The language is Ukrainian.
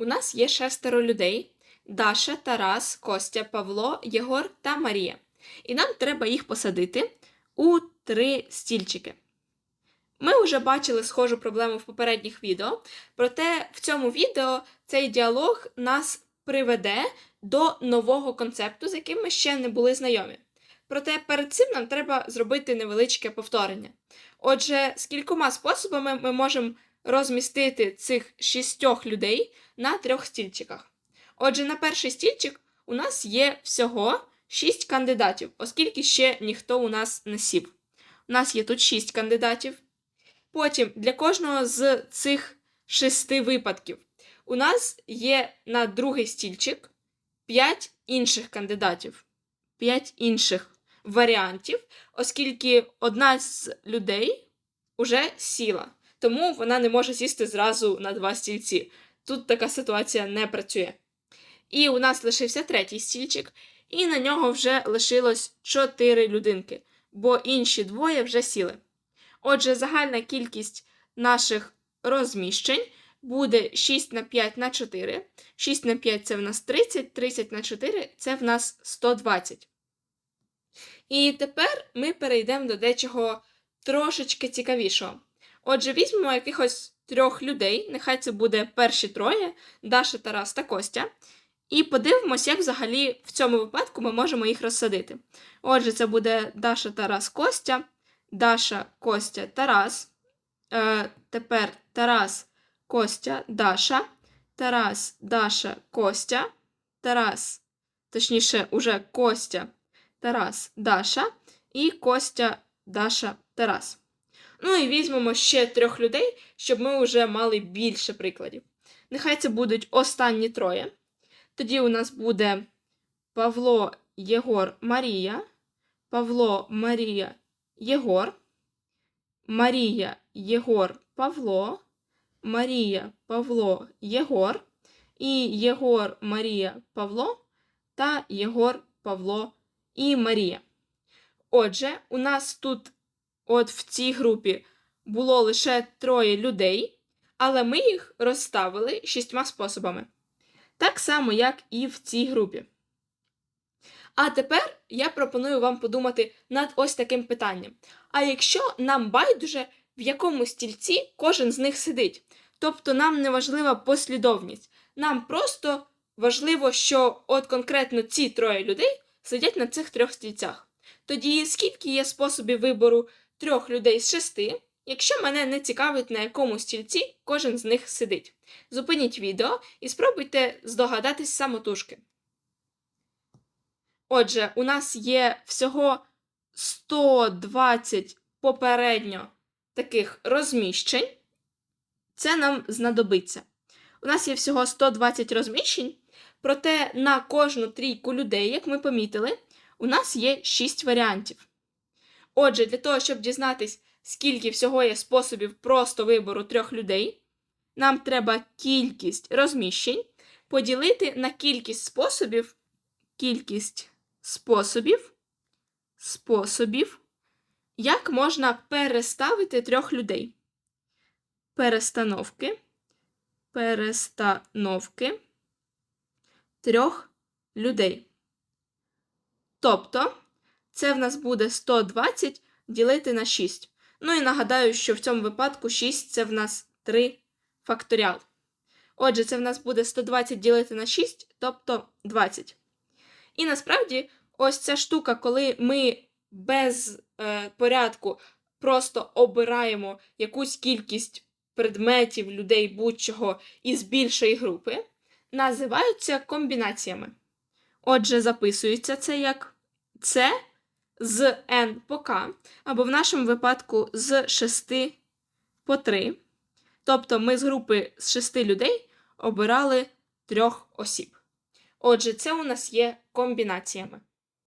У нас є шестеро людей: Даша, Тарас, Костя, Павло, Єгор та Марія. І нам треба їх посадити у три стільчики. Ми вже бачили схожу проблему в попередніх відео, проте в цьому відео цей діалог нас приведе до нового концепту, з яким ми ще не були знайомі. Проте перед цим нам треба зробити невеличке повторення. Отже, з кількома способами ми можемо розмістити цих шістьох людей на трьох стільчиках. Отже, на перший стільчик у нас є всього шість кандидатів, оскільки ще ніхто у нас не сів. У нас є тут шість кандидатів. Потім для кожного з цих шести випадків у нас є на другий стільчик п'ять інших кандидатів, п'ять інших варіантів, оскільки одна з людей уже сіла, тому вона не може сісти зразу на два стільці. Тут така ситуація не працює. І у нас лишився третій стільчик, і на нього вже лишилось чотири людинки, бо інші двоє вже сіли. Отже, загальна кількість наших розміщень буде 6 на 5 на 4. 6 на 5 це в нас 30, 30 на 4 це в нас 120. І тепер ми перейдемо до дечого трошечки цікавішого. Отже, візьмемо якихось трьох людей, нехай це буде перші троє: Даша, Тарас та Костя. І подивимось, як взагалі в цьому випадку ми можемо їх розсадити. Отже, це буде Даша, Тарас, Костя, Даша, Костя, Тарас. Е, Тепер Тарас, Костя, Даша, Тарас, Даша, Костя, Тарас, точніше, уже Костя, Тарас, Даша і Костя, Даша, Тарас. Ну і візьмемо ще трьох людей, щоб ми вже мали більше прикладів. Нехай це будуть останні троє. Тоді у нас буде Павло, Єгор, Марія, Павло, Марія, Єгор, Марія, Єгор, Павло, Марія, Павло, Єгор, і Єгор, Марія, Павло та Єгор, Павло і Марія. Отже, у нас тут, от в цій групі, було лише троє людей, але ми їх розставили шістьма способами. Так само, як і в цій групі. А тепер я пропоную вам подумати над ось таким питанням. А якщо нам байдуже, в якому стільці кожен з них сидить, тобто нам не важлива послідовність, нам просто важливо, що от конкретно ці троє людей сидять на цих трьох стільцях. Тоді скільки є способів вибору трьох людей з шести, якщо мене не цікавить, на якому стільці кожен з них сидить. Зупиніть відео і спробуйте здогадатись самотужки. Отже, у нас є всього 120 попередньо таких розміщень. Це нам знадобиться. У нас є всього 120 розміщень, проте на кожну трійку людей, як ми помітили, у нас є 6 варіантів. Отже, для того, щоб дізнатись, скільки всього є способів просто вибору трьох людей, нам треба кількість розміщень поділити на кількість способів, кількість способів, способів, як можна переставити трьох людей. Перестановки, перестановки трьох людей. Тобто, це в нас буде 120 ділити на 6. Ну і нагадаю, що в цьому випадку 6 це в нас 3 факторіал. Отже, це в нас буде 120 ділити на 6, тобто 20. І насправді, ось ця штука, коли ми без е, порядку просто обираємо якусь кількість предметів, людей, будь-чого із більшої групи, називаються комбінаціями. Отже, записується це як С з N по К, або в нашому випадку з 6 по 3. Тобто ми з групи з 6 людей обирали трьох осіб. Отже, це у нас є комбінаціями.